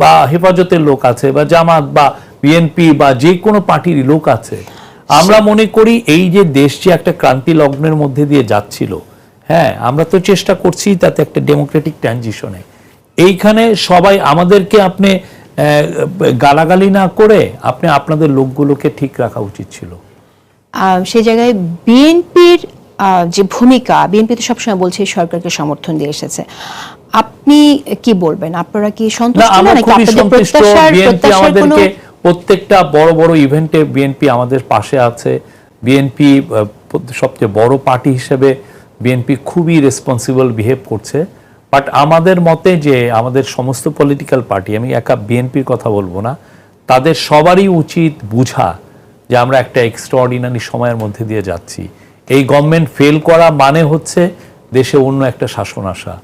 বা হেফাজতের লোক আছে বা জামাত বা বিএনপি বা যে কোনো পার্টির লোক আছে। আমরা মনে করি এই যে দেশ যে একটা ক্রান্তি লগ্নের মধ্যে দিয়ে যাচ্ছিল হ্যাঁ আমরা তো চেষ্টা করছি তাতে একটা ডেমোক্রেটিক ট্রানজিশনে এইখানে সবাই আমাদেরকে আপনি গালাগালি না করে আপনি আপনাদের লোকগুলোকে ঠিক রাখা উচিত ছিল। সেই জায়গায় বিএনপির যে ভূমিকা বিএনপি তো সবসময় বলছে সরকারকে সমর্থন দিয়ে এসেছে। আপনি কি বলবেন? আপনারা কি সন্তুষ্ট আমরা নাকি আপনাদের প্রত্যাশার প্রত্যাশার কোনো প্রত্যেকটা বড় বড় ইভেন্টে বিএনপি আমাদের পাশে আছে। বিএনপি সবচেয়ে বড় পার্টি হিসেবে বিএনপি খুবই রেসপন্সিবল বিহেভ করছে। বাট আমাদের মতে যে আমাদের সমস্ত পলিটিক্যাল পার্টি আমি একা বিএনপির কথা বলব না তাদের সবারই উচিত বুঝা যে আমরা একটা এক্সট্রাঅর্ডিনারি সময়ের মধ্যে দিয়ে যাচ্ছি। এই গভর্নমেন্ট ফেল করা মানে হচ্ছে দেশে অন্য একটা শাসন আসা।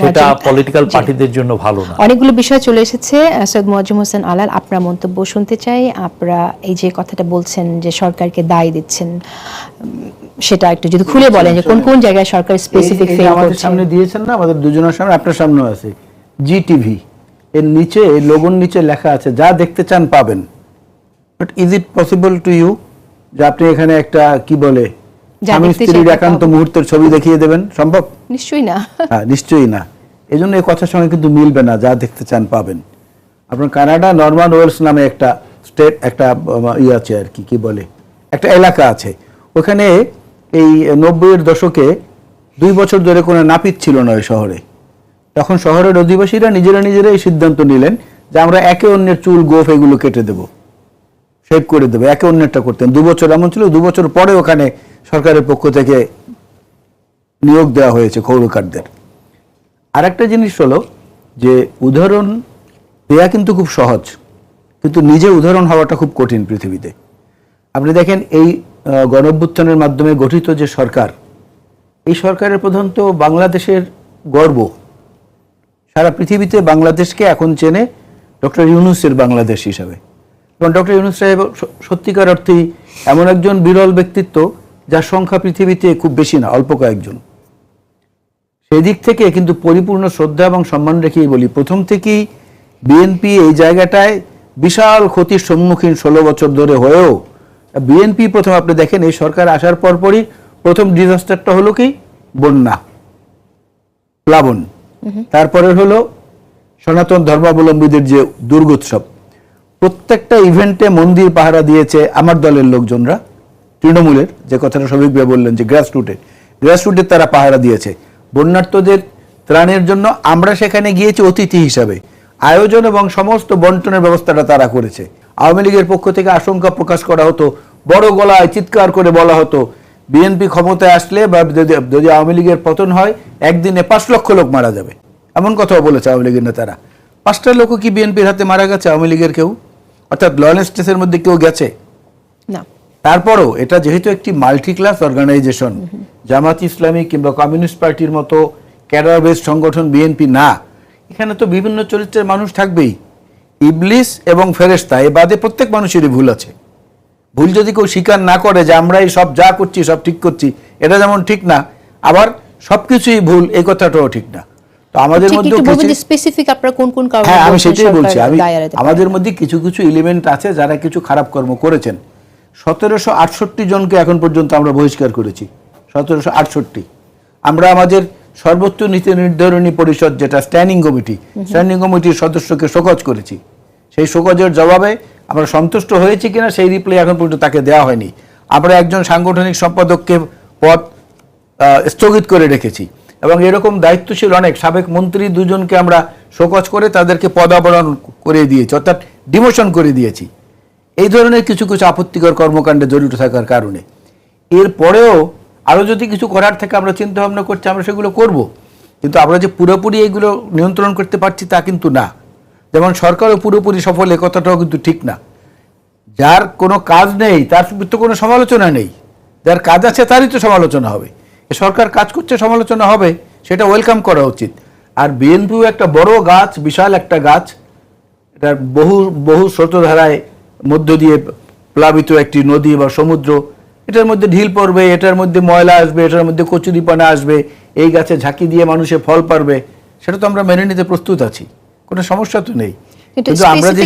সেটা পলিটিক্যাল পার্টিদের জন্য ভালো না। অনেকগুলো বিষয় চলে এসেছে। সৈয়দ মোয়াজ্জেম হোসেন আলাল আপনার মন্তব্য শুনতে চাই। আপনারা এই যে কথাটা বলছেন যে সরকারকে দায় দিচ্ছেন সেটা একটু যদি খুলে বলেন যে কোন কোন জায়গায় সরকার স্পেসিফিক ফেল আমাদের সামনে দিয়েছেন না আমাদের দুজনের সামনে আপনার সামনেও আছে। জি টিভি এর নিচে এই লোগোর নিচে লেখা আছে যা দেখতে চান পাবেন। But is it possible to you যে আপনি এখানে একটা কি বলে স্বামী স্ত্রীর একান্ত মুহূর্তের ছবি দেখিয়ে দেবেন সম্ভব? নিশ্চয়ই না। হ্যাঁ নিশ্চয়ই না। এই জন্য এই কথার সঙ্গে কিন্তু মিলবে না যা দেখতে চান পাবেন। আপনার কানাডা নর্মান ওয়েলস নামে একটা স্টেট একটা ইয়ে আছে আর কি কি বলে? একটা এলাকা আছে। ওখানে এই নব্বইয়ের দশকে দুই বছর ধরে কোনো নাপিত ছিল না ওই শহরে। তখন শহরের অধিবাসীরা নিজেরা নিজেরা এই সিদ্ধান্ত নিলেন যে আমরা একে অন্যের চুল গোফ এগুলো কেটে দেবো। শেভ করে দেবে একে অন্যেরটা করতেন দু বছর এমন ছিল দু বছর পরে ওখানে সরকারের পক্ষ থেকে নিয়োগ দেওয়া হয়েছে ক্ষৌরকারদের আর একটা জিনিস হলো যে উদাহরণ দেয়া কিন্তু খুব সহজ কিন্তু নিজে উদাহরণ হওয়াটা খুব কঠিন পৃথিবীতে। আপনি দেখেন এই আহ, গণঅভ্যুত্থানের মাধ্যমে গঠিত যে সরকার এই সরকারের প্রধানত বাংলাদেশের গর্ব। সারা পৃথিবীতে বাংলাদেশকে এখন চেনে ডক্টর ইউনুসের বাংলাদেশ হিসাবে। এবং ডক্টর ইউনুস সাহেব সত্যিকার অর্থেই এমন একজন বিরল ব্যক্তিত্ব যার সংখ্যা পৃথিবীতে খুব বেশি না অল্প কয়েকজন। সেই দিক থেকে কিন্তু পরিপূর্ণ শ্রদ্ধা এবং সম্মান রেখেই বলি প্রথম থেকেই বিএনপি এই জায়গাটায় বিশাল ক্ষতির সম্মুখীন ষোলো বছর ধরে হয়েও বিএনপি প্রথম আপনি দেখেন এই সরকার আসার পরপরই প্রথম ডিজাস্টারটা হলো কি? বন্যা প্লাবন। তারপরে হলো সনাতন ধর্মাবলম্বীদের যে দুর্গোৎসব। প্রত্যেকটা ইভেন্টে মন্দির পাহারা দিয়েছে আমার দলের লোকজনরা, তৃণমূলের, যে কথাটা সবিকভাবে বললেন যে গ্রাসরুটে গ্রাসরুটের তারা পাহারা দিয়েছে। বন্যার্থদের ত্রাণের জন্য আমরা সেখানে গিয়েছি অতিথি হিসাবে। আয়োজন এবং সমস্ত বন্টনের ব্যবস্থাটা তারা করেছে। আওয়ামী লীগের পক্ষ থেকে আশঙ্কা প্রকাশ করা হতো, বড় গলায় চিৎকার করে বলা হতো বিএনপি ক্ষমতায় আসলে বা যদি যদি আওয়ামী লীগের পতন হয়, একদিনে পাঁচ লক্ষ লোক মারা যাবে। এমন কথাও বলেছে আওয়ামী লীগের নেতারা। পাঁচটা লোকও কি বিএনপির হাতে মারা গেছে, আওয়ামী লীগের কেউ? অর্থাৎ লয়েল স্টেসের মধ্যে কেউ গেছে? না। তারপরও এটা যেহেতু একটি multi class organisation Jamaat Islami কিংবা কমিউনিস্ট পার্টির মতো ক্যাডার বেস সংগঠন বিএনপি না এখানে তো বিভিন্ন চরিত্রের মানুষ থাকবেই। ইবলিস এবং ফেরেস্তা এ বাদে প্রত্যেক মানুষেরই ভুল আছে। ভুল যদি কেউ স্বীকার না করে যে আমরা এই সব যা করছি সব ঠিক করছি এটা যেমন ঠিক না আবার সবকিছুই ভুল এই কথাটাও ঠিক না। তো আমাদের ঠিক মধ্যে যে স্পেসিফিক আপনারা কোন কোন কারণে হ্যাঁ আমি সেটাই বলছি। আমি দায় এড়াতে পারে আমাদের মধ্যে কিছু কিছু এলিমেন্ট আছে যারা কিছু খারাপ কর্ম করেছেন। সতেরোশো আটষট্টি জনকে এখন পর্যন্ত আমরা বহিষ্কার করেছি। সতেরোশো আটষট্টি। আমরা আমাদের সর্বোচ্চ নীতি নির্ধারণী পরিষদ যেটা স্ট্যান্ডিং কমিটি স্ট্যান্ডিং কমিটির সদস্যকে শোকজ করেছি। সেই শোকজের জবাবে আমরা সন্তুষ্ট হয়েছি কিনা সেই রিপ্লাই এখন পর্যন্ত তাকে দেওয়া হয়নি। আমরা একজন সাংগঠনিক সম্পাদককে পদ স্থগিত করে রেখেছি। এবং এরকম দায়িত্বশীল অনেক সাবেক মন্ত্রী দুজনকে আমরা শোকজ করে তাদেরকে পদাবরণ করে দিয়েছি, অর্থাৎ ডিমোশন করে দিয়েছি। এই ধরনের কিছু কিছু আপত্তিকর কর্মকাণ্ডে জড়িত থাকার কারণে। এরপরেও আরও যদি কিছু করার থেকে আমরা চিন্তা ভাবনা করছি, আমরা সেগুলো করব। কিন্তু আমরা যে পুরোপুরি এগুলো নিয়ন্ত্রণ করতে পারছি তা কিন্তু না। যেমন সরকারও পুরোপুরি সফল, এ কথাটাও কিন্তু ঠিক না। যার কোনো কাজ নেই, তার তো কোনো সমালোচনা নেই। যার কাজ আছে তারই তো সমালোচনা হবে। সরকার কাজ করছে সমালোচনা হবে সেটা ওয়েলকাম করা উচিত। আর বিএনপিও একটা বড় গাছ বিশাল একটা গাছ এটার বহু বহু স্রোতধারায় মধ্য দিয়ে প্লাবিত একটি নদী বা সমুদ্র। এটার মধ্যে ঢিল পড়বে এটার মধ্যে ময়লা আসবে এটার মধ্যে কচুরিপানা আসবে এই গাছে ঝাঁকি দিয়ে মানুষে ফল পারবে সেটা তো আমরা মেনে নিতে প্রস্তুত আছি কোনো সমস্যা তো নেই। কিন্তু আমরা যে